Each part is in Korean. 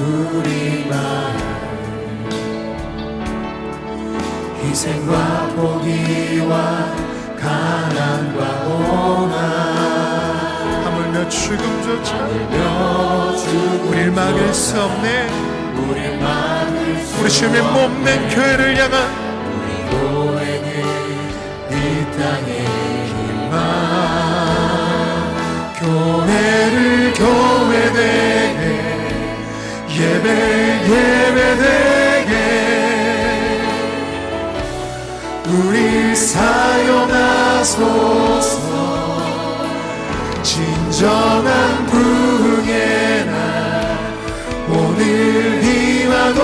우리 마음 희생과 포기와 가난과 고난 하물며 죽음조차. 며 우리를 막을 수 없네. 우리 막을 수 우리 주님의 몸된 교회를 향한 교회는 이 땅의 희망 교회를 교회되게 예배 예배되게. 우리 사용하소서. 진정한 부흥의 날 오늘 임하도록.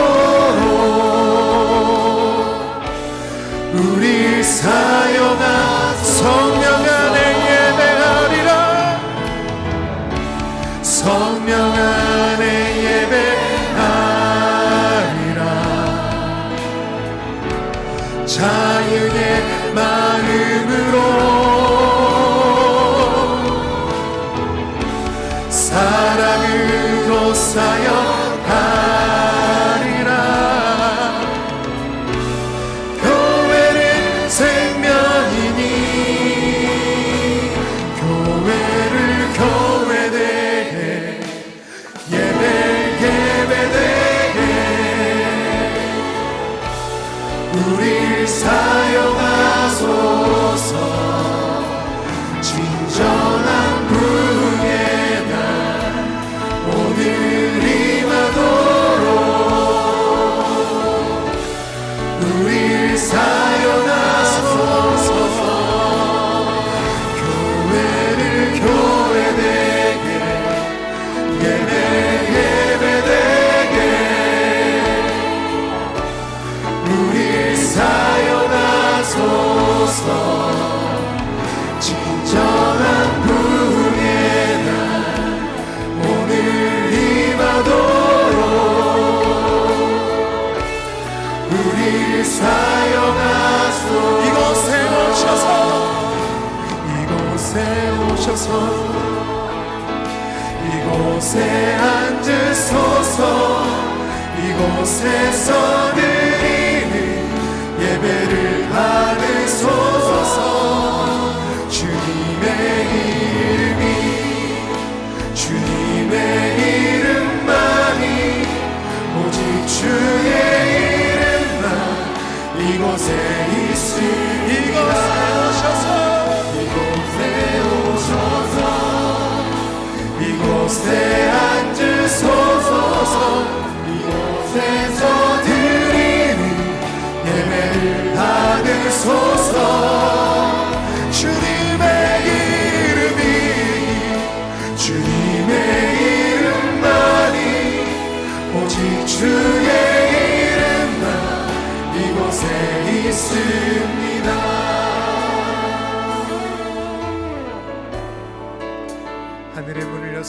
우리 사용한 성령 안에 예배하리라. 성령 안에 자 이곳에 앉으소서. 이곳에서 드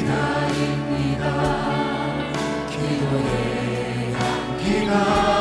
기다립니다. 기도의 향기가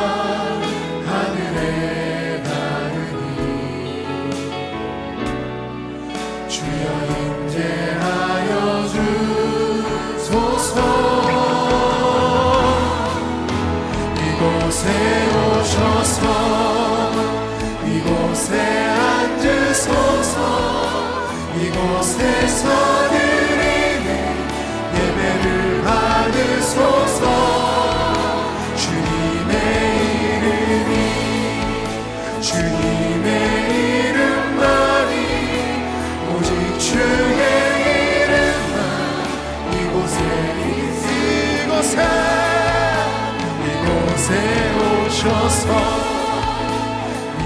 오셔서.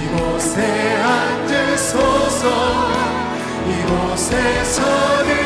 이곳에 앉으소서. 이곳에서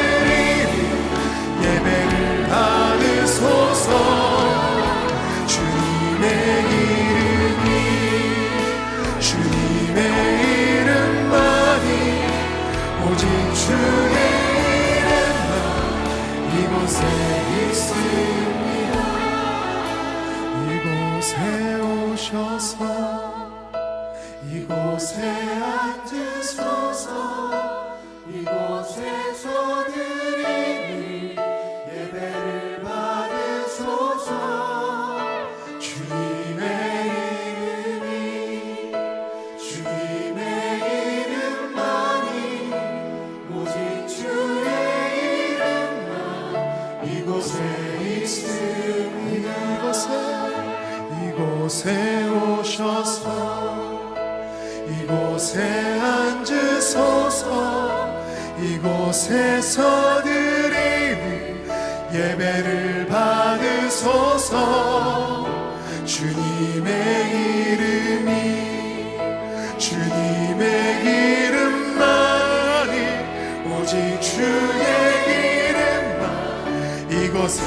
오직 주의 이름만 이곳에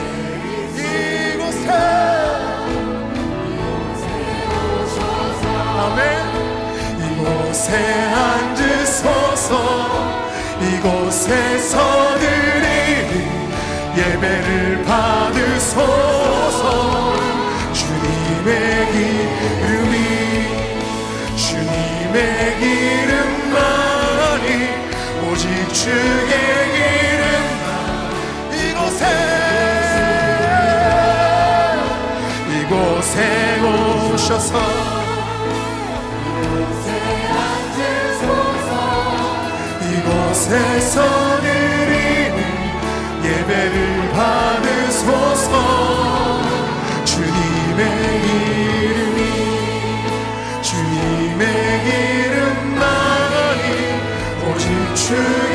이곳에 아멘. 이곳에 앉으소서. 이곳에서 드리는 예배를 받으소서. 주님의 이름이 주님의 이름만이 오직 주의 이름만 이곳에 이곳에 오셔서 이곳에서. 드리는 예배를 받으소서. 주님의 이름이 주님의 이름만이 오직 주의 이름만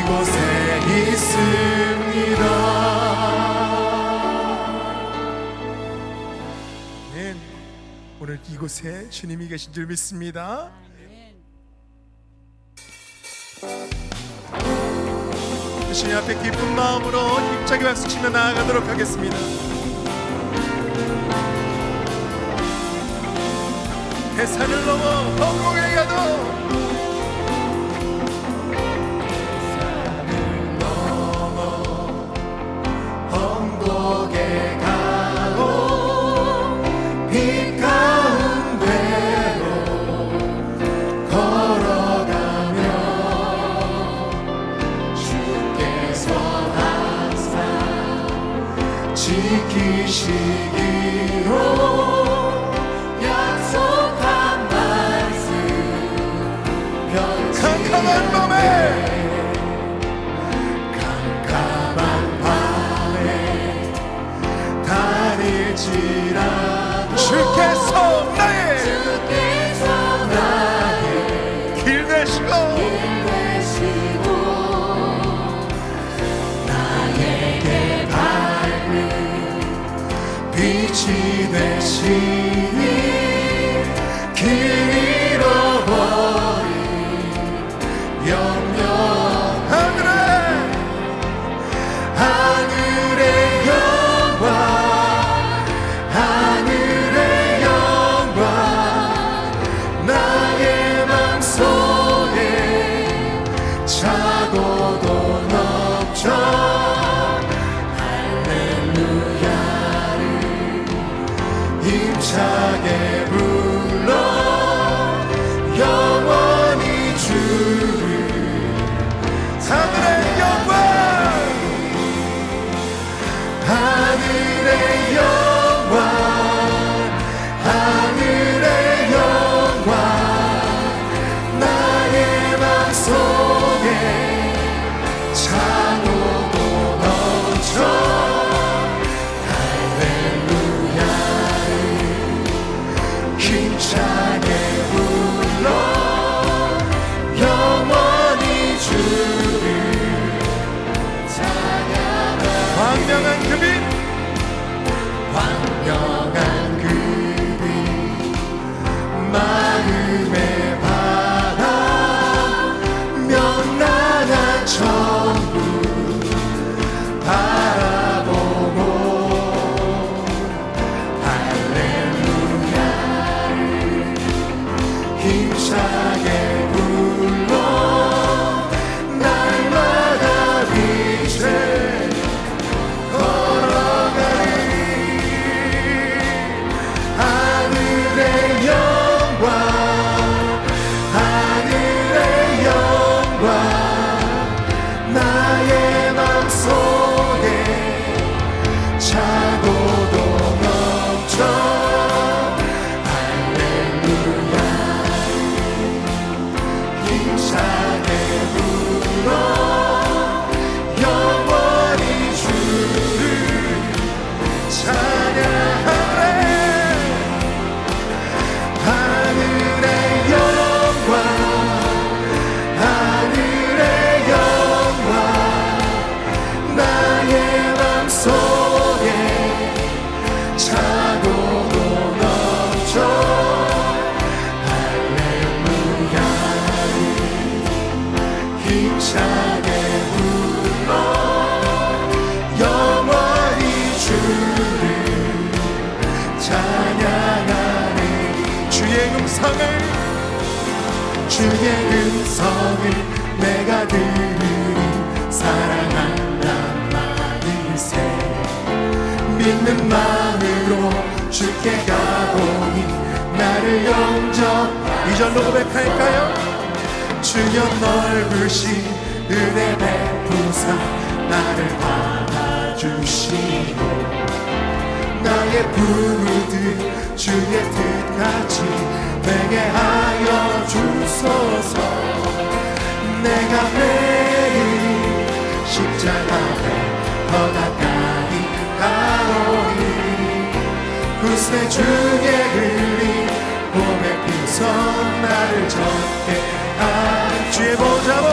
이곳에 있습니다 아멘. 오늘 이곳에 주님이 계신 줄 믿습니다. 주님 앞에 기쁜 마음으로 힘차게 박수치며 나아가도록 하겠습니다. 대산을 넘어 허공에 가도 되 내가 들으니 사랑한다 많으세 믿는 마음으로 주께 가보니 나를 영접 이 절로 고백할까요? 주여 넓으신 은혜 베푸사 나를 받아주시고 나의 부르듯 주의 뜻같이 되게 하여 주소서 내가 매일 십자가에 더 가까이 가오니 구세 주의 흘린 봄의 피서 나를 젖게 하 주의 보좌로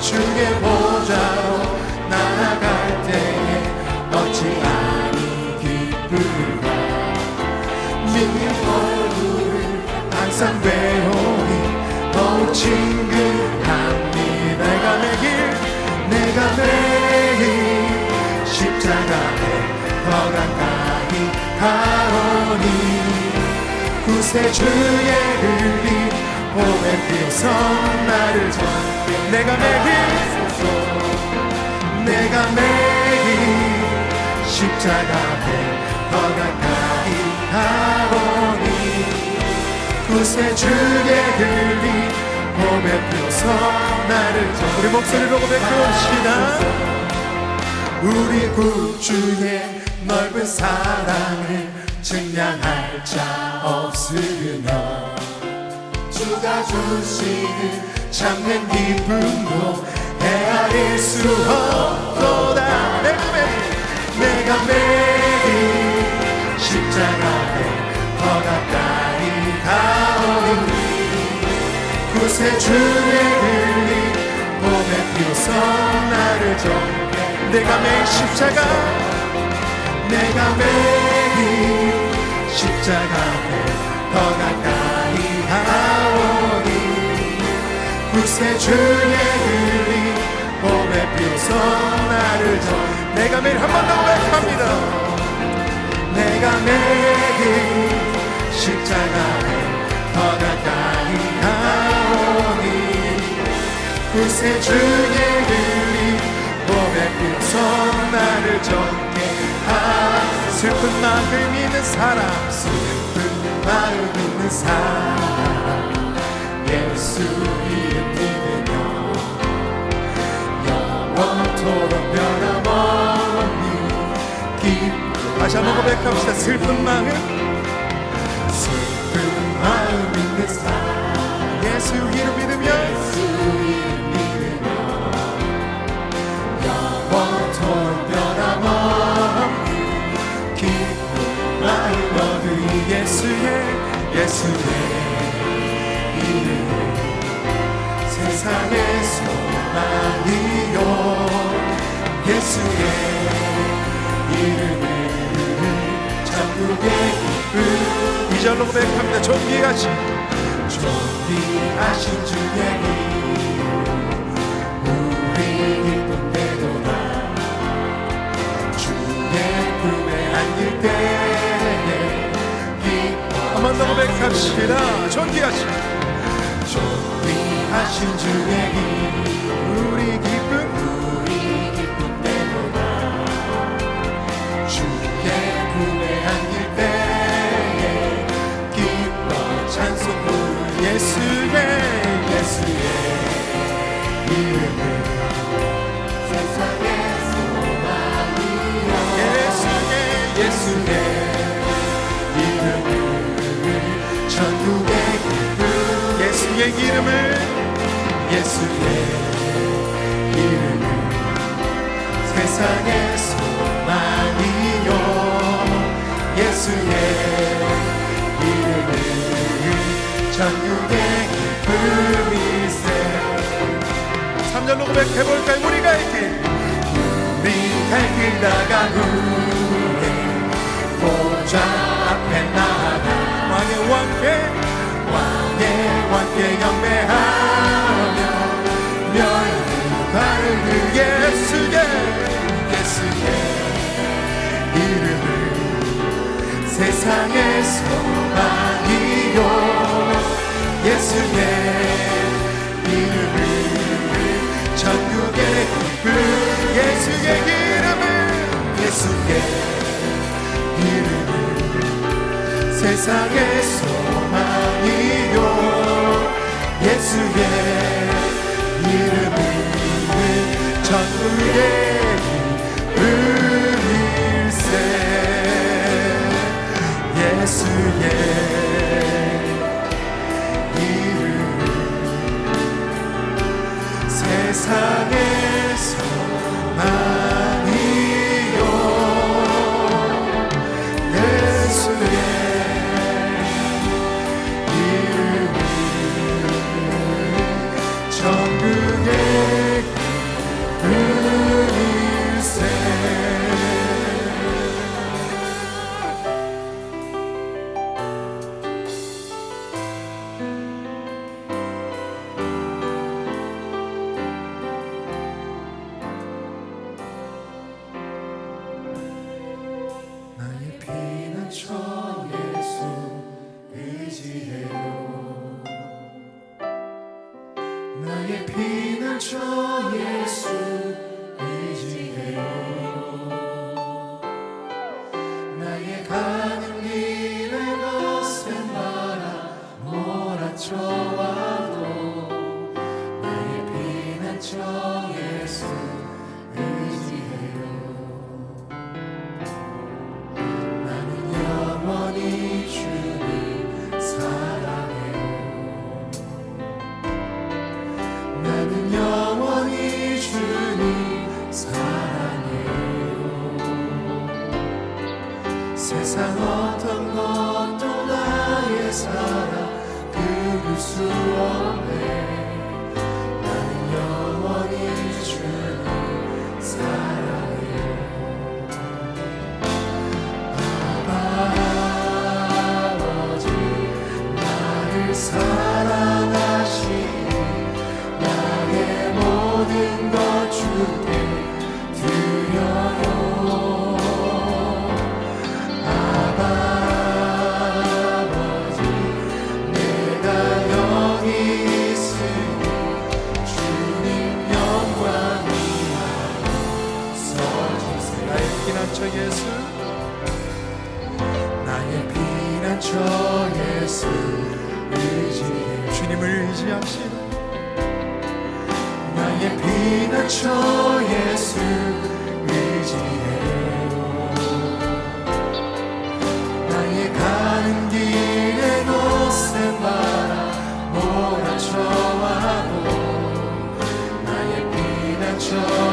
주의 보좌로 나아갈 때에 어찌하니 기쁠까 믿는 얼굴을 항상 배우니 더욱 친 내가 매일 십자가에 더 가까이 가오니 구세 주의 흘린 봄에 피어서 나를 전게. 내가 매일 내가 매일 십자가에 더 가까이 가오니 구세 주의 흘린 피어서. 나를 우리 목소리로 고백해봅시다. 우리 구주의 넓은 사랑을 증량할 자 없으며 주가 주시는 참된 기쁨도 헤아릴 수 없도다. 내가 매일 내가 매일 십자가에 더 가까이 가오니 구세 주의 흘린 봄에 피어서 나를 정해 내가 매일 십자가 내가 매일 십자가에 더 가까이 하오니. 구세 주의 흘린 봄에 피어서 나를 전 내가 매일 한 번 더 고백합니다. 내가 매일 십자가에 더 가까이 구세 주의 흘린 봄에 피어서 나를 전게 하 슬픈 마음 있는 사람 슬픈 마음 있는 사람. 예수 이름 믿으며 영원토록 변함없니 기쁨 다시 한번 고백합시다. 슬픈 마음 슬픈 마음 있는 영원토록 변함없니 기쁨 마음 얻으리 예수의 예수의 이름 세상의 소망이요 예수의 이름을 천국의 기쁨 이 절로 고백합니다 존귀하신 존귀하신 주의 이름 고백합시다. 존귀하신 존귀하신 주의 우리 기 고백해볼까요? 우리가 이렇게. 우리 달리다가 후에 보좌 앞에 나가. 왕의 왕께 왕의 왕께 경배하며 멸 발을 들게 쓰게 예수의 이름을 세상에 소망이요, 예수의 예수의 이름을 예수의 이름을 세상의 소망이요. 예수의 이름을 전국의 세상 어떤 것도 나의 사랑 그릴 수 없네. 피난처 예수. 나의 피난처 예수 의지해. 주님을 의지합시다. 나의 피난처 예수 의지해. 나의 가는 길에 노센 바람 몰아쳐와도 나의 피난처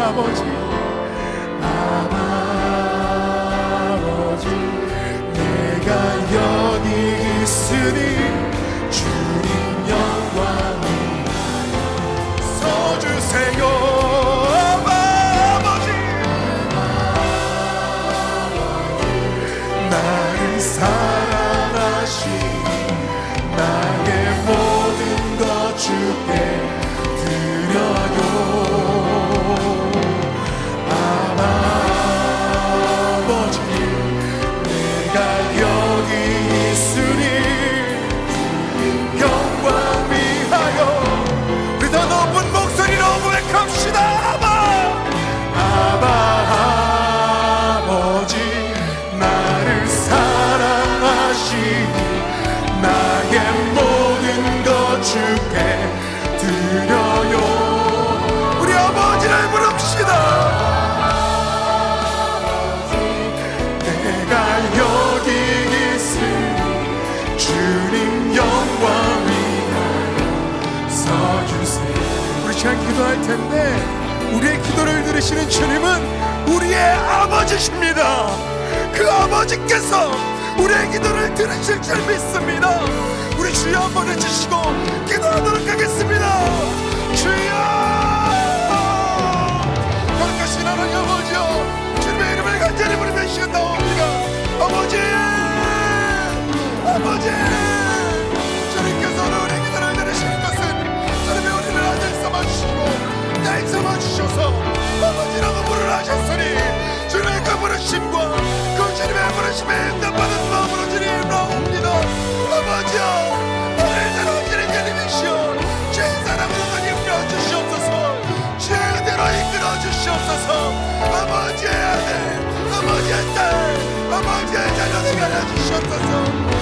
아버지. 아버지 내가 여기 있으니 들으시는 주님은 우리의 아버지십니다. 그 아버지께서 우리의 기도를 들으실 줄 믿습니다. 우리 주여 한번 해주시고 기도하도록 하겠습니다. 주여 하셨으니 주님의 그 부르심과 그 주님의 부르심에 응답받은 마음으로 주님 나옵니다. 아버지여 오늘대로 주님 주님이시여 죄인 사랑으로 주님 주시옵소서. 죄대로 이끌어 주시옵소서. 아버지의 아들 아버지의 딸 아버지의 자녀 되게 하여 주시옵소서